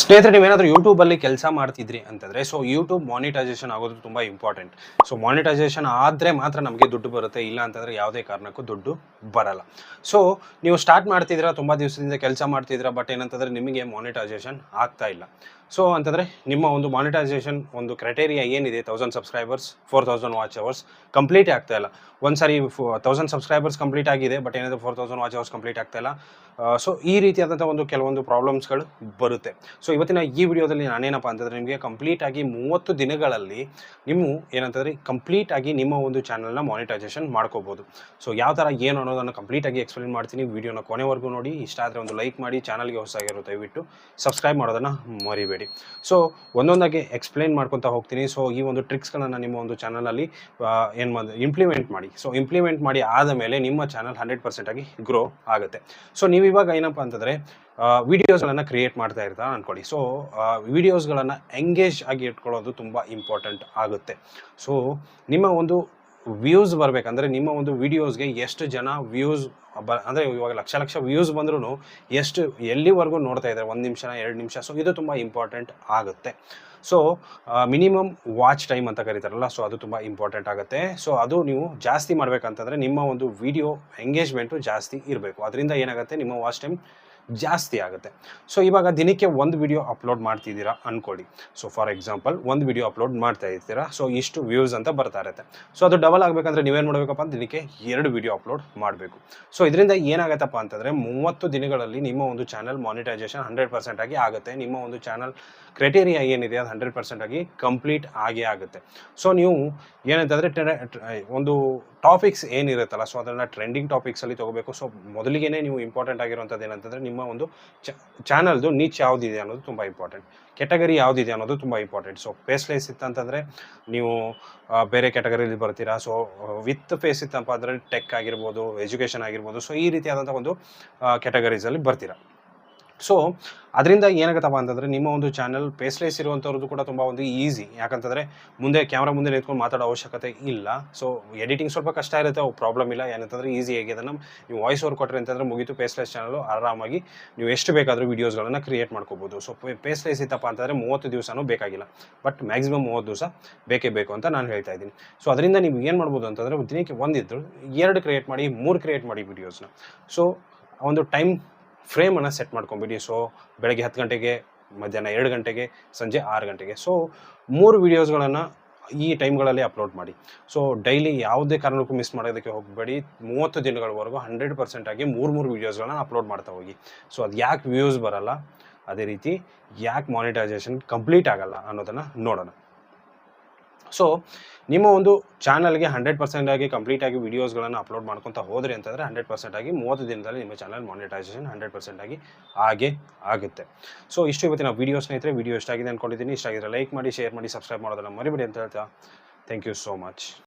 ಸ್ನೇಹಿತರೆ, ನೀವೇನಾದರೂ ಯೂಟ್ಯೂಬಲ್ಲಿ ಕೆಲಸ ಮಾಡ್ತಿದ್ರಿ ಅಂತಂದರೆ ಸೊ ಯೂಟ್ಯೂಬ್ ಮಾನಿಟೈಸೇಷನ್ ಆಗೋದು ತುಂಬ ಇಂಪಾರ್ಟೆಂಟ್ ಸೊ ಮಾನಿಟೈಸೇಷನ್ ಆದರೆ ಮಾತ್ರ ನಮಗೆ ದುಡ್ಡು ಬರುತ್ತೆ, ಇಲ್ಲ ಅಂತಂದರೆ ಯಾವುದೇ ಕಾರಣಕ್ಕೂ ದುಡ್ಡು ಬರಲ್ಲ. ಸೊ ನೀವು ಸ್ಟಾರ್ಟ್ ಮಾಡ್ತಿದ್ದೀರಾ, ತುಂಬ ದಿವಸದಿಂದ ಕೆಲಸ ಮಾಡ್ತಿದ್ದೀರಾ ಬಟ್ ಏನಂತಂದರೆ ನಿಮಗೆ ಮಾನಿಟೈಸೇಷನ್ ಆಗ್ತಾ ಇಲ್ಲ. ಸೊ ಅಂತಂದರೆ ನಿಮ್ಮ ಒಂದು ಮಾನಿಟೈಸೇಷನ್ ಒಂದು ಕ್ರೈಟೇರಿಯಾ ಏನಿದೆ thousand subscribers four thousand watch hours complete ಆಗ್ತಾ ಇಲ್ಲ. ಒಂದು ಸಾರಿ ತೌಸಂಡ್ ಸಬ್ಸ್ಕ್ರೈಬರ್ಸ್ ಕಂಪ್ಲೀಟ್ ಆಗಿದೆ ಬಟ್ ಏನಾದರೂ four thousand watch hours complete ಆಗ್ತಾ ಇಲ್ಲ. ಸೊ ಈ ರೀತಿಯಾದಂಥ ಒಂದು ಕೆಲವೊಂದು ಪ್ರಾಬ್ಲಮ್ಸ್ಗಳು ಬರುತ್ತೆ. ಸೊ ಇವತ್ತಿನ ಈ ವಿಡಿಯೋದಲ್ಲಿ ನಾನೇನಪ್ಪ ಅಂತಂದರೆ ನಿಮಗೆ ಕಂಪ್ಲೀಟಾಗಿ ಮೂವತ್ತು ದಿನಗಳಲ್ಲಿ ನೀವು ಏನಂತಂದರೆ ಕಂಪ್ಲೀಟಾಗಿ ನಿಮ್ಮ ಒಂದು ಚಾನಲ್ನ ಮಾನಿಟೈಸೇಷನ್ ಮಾಡ್ಕೋಬೋದು. ಸೊ ಯಾವ ಥರ ಏನು ಅನ್ನೋದನ್ನು ಕಂಪ್ಲೀಟಾಗಿ ಎಕ್ಸ್ಪ್ಲೇನ್ ಮಾಡ್ತೀನಿ. ವಿಡಿಯೋನ ಕೊನೆವರೆಗೂ ನೋಡಿ. ಇಷ್ಟ ಆದರೆ ಒಂದು ಲೈಕ್ ಮಾಡಿ. ಚಾನಲ್ಗೆ ಹೊಸಾಗಿರೋ ದಯವಿಟ್ಟು ಸಬ್ಸ್ಕ್ರೈಬ್ ಮಾಡೋದನ್ನು ಮರಿಬೇಡಿ. ಸೊ ಒಂದೊಂದಾಗಿ ಎಕ್ಸ್ಪ್ಲೇನ್ ಮಾಡ್ಕೊತಾ ಹೋಗ್ತೀನಿ. ಸೊ ಈ ಒಂದು ಟ್ರಿಕ್ಸ್ಗಳನ್ನು ನಿಮ್ಮ ಒಂದು ಚಾನಲಲ್ಲಿ ಏನು ಮಾಡಿ ಇಂಪ್ಲಿಮೆಂಟ್ ಮಾಡಿ. ಸೊ ಇಂಪ್ಲಿಮೆಂಟ್ ಮಾಡಿ ಆದ ಮೇಲೆ ನಿಮ್ಮ ಚಾನಲ್ ಹಂಡ್ರೆಡ್ ಪರ್ಸೆಂಟಾಗಿ ಗ್ರೋ ಆಗುತ್ತೆ. ಸೊ ನೀವು ಇವಾಗ ಏನಪ್ಪ ಅಂತಂದರೆ ವಿಡಿಯೋಸ್ಗಳನ್ನು ಕ್ರಿಯೇಟ್ ಮಾಡ್ತಾ ಇರ್ತಾ ಅಂದ್ಕೊಳ್ಳಿ ಸೊ ವಿಡಿಯೋಸ್ಗಳನ್ನು ಎಂಗೇಜ್ ಆಗಿ ಇಟ್ಕೊಳ್ಳೋದು ತುಂಬ ಇಂಪಾರ್ಟೆಂಟ್ ಆಗುತ್ತೆ. ಸೊ ನಿಮ್ಮ ಒಂದು ವ್ಯೂಸ್ ಬರಬೇಕಂದ್ರೆ ನಿಮ್ಮ ಒಂದು ವಿಡಿಯೋಸ್ಗೆ ಎಷ್ಟು ಜನ ವ್ಯೂಸ್ ಬ, ಅಂದರೆ ಇವಾಗ ಲಕ್ಷ ಲಕ್ಷ ವ್ಯೂಸ್ ಬಂದ್ರೂ ಎಷ್ಟು, ಎಲ್ಲಿವರೆಗೂ ನೋಡ್ತಾ ಇದ್ದಾರೆ? ಒಂದು ನಿಮಿಷನ, ಎರಡು ನಿಮಿಷ? ಸೊ ಇದು ತುಂಬ ಇಂಪಾರ್ಟೆಂಟ್ ಆಗುತ್ತೆ. ಸೊ ಮಿನಿಮಮ್ ವಾಚ್ ಟೈಮ್ ಅಂತ ಕರೀತಾರಲ್ಲ ಸೊ ಅದು ತುಂಬ ಇಂಪಾರ್ಟೆಂಟ್ ಆಗುತ್ತೆ. ಸೊ ಅದು ನೀವು ಜಾಸ್ತಿ ಮಾಡಬೇಕಂತಂದರೆ ನಿಮ್ಮ ಒಂದು ವಿಡಿಯೋ ಎಂಗೇಜ್ಮೆಂಟು ಜಾಸ್ತಿ ಇರಬೇಕು. ಅದರಿಂದ ಏನಾಗುತ್ತೆ? ನಿಮ್ಮ ವಾಚ್ ಟೈಮ್ ಜಾಸ್ತಿ ಆಗುತ್ತೆ. ಸೊ ಇವಾಗ ದಿನಕ್ಕೆ ಒಂದು ವಿಡಿಯೋ ಅಪ್ಲೋಡ್ ಮಾಡ್ತಿದ್ದೀರಾ ಅಂದ್ಕೊಳ್ಳಿ ಸೊ ಫಾರ್ ಎಕ್ಸಾಂಪಲ್ ಒಂದು ವಿಡಿಯೋ ಅಪ್ಲೋಡ್ ಮಾಡ್ತಾ ಇರ್ತೀರಾ. ಸೊ ಇಷ್ಟು ವ್ಯೂಸ್ ಅಂತ ಬರ್ತಾ ಇರುತ್ತೆ. ಸೊ ಅದು ಡಬಲ್ ಆಗಬೇಕಂದ್ರೆ ನೀವೇನು ಮಾಡಬೇಕಪ್ಪ ಅಂತ ದಿನಕ್ಕೆ ಎರಡು ವಿಡಿಯೋ ಅಪ್ಲೋಡ್ ಮಾಡಬೇಕು. ಸೊ ಇದರಿಂದ ಏನಾಗತ್ತಪ್ಪ ಅಂತಂದರೆ ಮೂವತ್ತು ದಿನಗಳಲ್ಲಿ ನಿಮ್ಮ ಒಂದು ಚಾನಲ್ ಮಾನಿಟೈಸೇಷನ್ ಹಂಡ್ರೆಡ್ ಪರ್ಸೆಂಟ್ ಆಗಿ ಆಗುತ್ತೆ. ನಿಮ್ಮ ಒಂದು ಚಾನಲ್ ಕ್ರೈಟೇರಿಯಾ ಏನಿದೆ ಅದು ಹಂಡ್ರೆಡ್ ಪರ್ಸೆಂಟ್ ಆಗಿ ಕಂಪ್ಲೀಟ್ ಆಗೇ ಆಗುತ್ತೆ. ಸೊ ನೀವು ಏನಂತಂದರೆ ಒಂದು ಟಾಪಿಕ್ಸ್ ಏನಿರುತ್ತಲ್ಲ ಸೊ ಅದನ್ನು ಟ್ರೆಂಡಿಂಗ್ ಟಾಪಿಕ್ಸಲ್ಲಿ ತೊಗೋಬೇಕು. ಸೊ ಮೊದಲಿಗೆ ನೀವು ಇಂಪಾರ್ಟೆಂಟ್ ಆಗಿರುವಂಥದ್ದು ಏನಂತಂದರೆ ನಿಮ್ಮ ಒಂದು ಚಾನಲ್ದು ನೀಚ್ ಯಾವುದಿದೆ ಅನ್ನೋದು ತುಂಬ ಇಂಪಾರ್ಟೆಂಟ್ ಕೆಟಗರಿ ಯಾವುದಿದೆ ಅನ್ನೋದು ತುಂಬ ಇಂಪಾರ್ಟೆಂಟ್ ಸೊ ಫೇಸ್ಲೆಸ್ ಇತ್ತಂತಂದರೆ ನೀವು ಬೇರೆ ಕ್ಯಾಟಗರಿಲಿ ಬರ್ತೀರಾ. ಸೊ ವಿತ್ ಫೇಸ್ ಇತ್ತಪ್ಪ ಅಂದರೆ ಟೆಕ್ ಆಗಿರ್ಬೋದು ಎಜುಕೇಷನ್ ಆಗಿರ್ಬೋದು. ಸೊ ಈ ರೀತಿಯಾದಂಥ ಒಂದು ಕೆಟಗರೀಸಲ್ಲಿ ಬರ್ತೀರಾ. ಸೊ ಅದರಿಂದ ಏನಾಗುತ್ತಪ್ಪ ಅಂತಂದರೆ ನಿಮ್ಮ ಒಂದು ಚಾನಲ್ ಪೇಸ್ಲೆಸ್ ಇರುವಂಥವ್ರದ್ದು ಕೂಡ ತುಂಬ ಒಂದು ಈಸಿ ಯಾಕಂತಂದರೆ ಮುಂದೆ ಕ್ಯಾಮ್ರಾ ಮುಂದೆ ನಿಂತ್ಕೊಂಡು ಮಾತಾಡೋ ಅವಶ್ಯಕತೆ ಇಲ್ಲ. ಸೊ ಎಡಿಟಿಂಗ್ ಸ್ವಲ್ಪ ಕಷ್ಟ ಇರುತ್ತೆ ಪ್ರಾಬ್ಲಮ್ ಇಲ್ಲ. ಏನಂತಂದರೆ ಈಸಿಯಾಗಿ ಅದನ್ನು ನೀವು ವಾಯ್ಸ್ ಓವರ್ ಕೊಟ್ಟರೆ ಅಂತಂದರೆ ಮುಗಿತು ಪೇಸ್ಲೆಸ್ ಚಾನಲು ಆರಾಮಾಗಿ ನೀವು ಎಷ್ಟು ಬೇಕಾದರೂ ವೀಡಿಯೋಸ್ಗಳನ್ನು ಕ್ರಿಯೇಟ್ ಮಾಡ್ಕೋಬೋದು. ಸೊ ಪೇಸ್ಲೆಸ್ ಇತ್ತಪ್ಪ ಅಂತಂದರೆ ಮೂವತ್ತು ದಿವಸನೂ ಬೇಕಾಗಿಲ್ಲ. ಬಟ್ ಮ್ಯಾಕ್ಸಿಮಮ್ ಮೂವತ್ತು ದಿವಸ ಬೇಕೇ ಬೇಕು ಅಂತ ನಾನು ಹೇಳ್ತಾ ಇದ್ದೀನಿ. ಸೊ ಅದರಿಂದ ನೀವು ಏನು ಮಾಡ್ಬೋದು ಅಂತಂದರೆ ದಿನಕ್ಕೆ ಒಂದಿದ್ರು, ಎರಡು ಕ್ರಿಯೇಟ್ ಮಾಡಿ, ಮೂರು ಕ್ರಿಯೇಟ್ ಮಾಡಿ ವೀಡಿಯೋಸ್ನ ಸೊ ಒಂದು ಟೈಮ್ ಫ್ರೇಮನ್ನು ಸೆಟ್ ಮಾಡ್ಕೊಂಬಿಡಿ. ಸೊ ಬೆಳಗ್ಗೆ ಹತ್ತು ಗಂಟೆಗೆ, ಮಧ್ಯಾಹ್ನ ಎರಡು ಗಂಟೆಗೆ, ಸಂಜೆ ಆರು ಗಂಟೆಗೆ. ಸೊ ಮೂರು ವೀಡಿಯೋಸ್ಗಳನ್ನು ಈ ಟೈಮ್ಗಳಲ್ಲಿ ಅಪ್ಲೋಡ್ ಮಾಡಿ. ಸೊ ಡೈಲಿ ಯಾವುದೇ ಕಾರಣಕ್ಕೂ ಮಿಸ್ ಮಾಡೋದಕ್ಕೆ ಹೋಗಬೇಡಿ. ಮೂವತ್ತು ದಿನಗಳವರೆಗೂ ಹಂಡ್ರೆಡ್ ಪರ್ಸೆಂಟ್ ಆಗಿ ಮೂರು ಮೂರು ವೀಡಿಯೋಸ್ಗಳನ್ನ ಅಪ್ಲೋಡ್ ಮಾಡ್ತಾ ಹೋಗಿ. ಸೊ ಅದು ಯಾಕೆ ವ್ಯೂಸ್ ಬರಲ್ಲ? ಅದೇ ರೀತಿ ಯಾಕೆ ಮಾನಿಟೈಸೇಷನ್ ಕಂಪ್ಲೀಟ್ ಆಗಲ್ಲ ಅನ್ನೋದನ್ನು ನೋಡೋಣ. ಸೊ ನಿಮ್ಮ ಒಂದು ಚಾನಲ್ಗೆ ಹಂಡ್ರೆಡ್ ಪರ್ಸೆಂಟ್ ಆಗಿ ಕಂಪ್ಲೀಟ್ ಆಗಿ ವೀಡಿಯೋಸ್ಗಳನ್ನು ಅಪ್ಲೋಡ್ ಮಾಡ್ಕೊತಾ ಹೋದ್ರಿ ಅಂತಂದರೆ ಹಂಡ್ರೆಡ್ ಪರ್ಸೆಂಟ್ ಆಗಿ ಮೂವತ್ತು ದಿನದಲ್ಲಿ ನಿಮ್ಮ ಚಾನಲ್ ಮಾನಿಟೈಸೇಷನ್ ಹಂಡ್ರೆಡ್ ಪರ್ಸೆಂಟ್ ಆಗಿ ಹಾಗೆ ಆಗುತ್ತೆ. ಸೊ ಇಷ್ಟು ಇವತ್ತಿನ ವೀಡಿಯೋ ಸ್ನೇಹಿತರೆ ವೀಡಿಯೋ ಇಷ್ಟ ಆಗಿದೆ ಅಂದ್ಕೊಂಡಿದ್ದೀನಿ ಇಷ್ಟ ಆಗಿದ್ರೆ ಲೈಕ್ ಮಾಡಿ ಶೇರ್ ಮಾಡಿ ಸಬ್ಸ್ಕ್ರೈಬ್ ಮಾಡೋದನ್ನು ಮರಿಬಿಡಿ ಅಂತ ಹೇಳ್ತಾ ಥ್ಯಾಂಕ್ ಯು ಸೋ ಮಚ್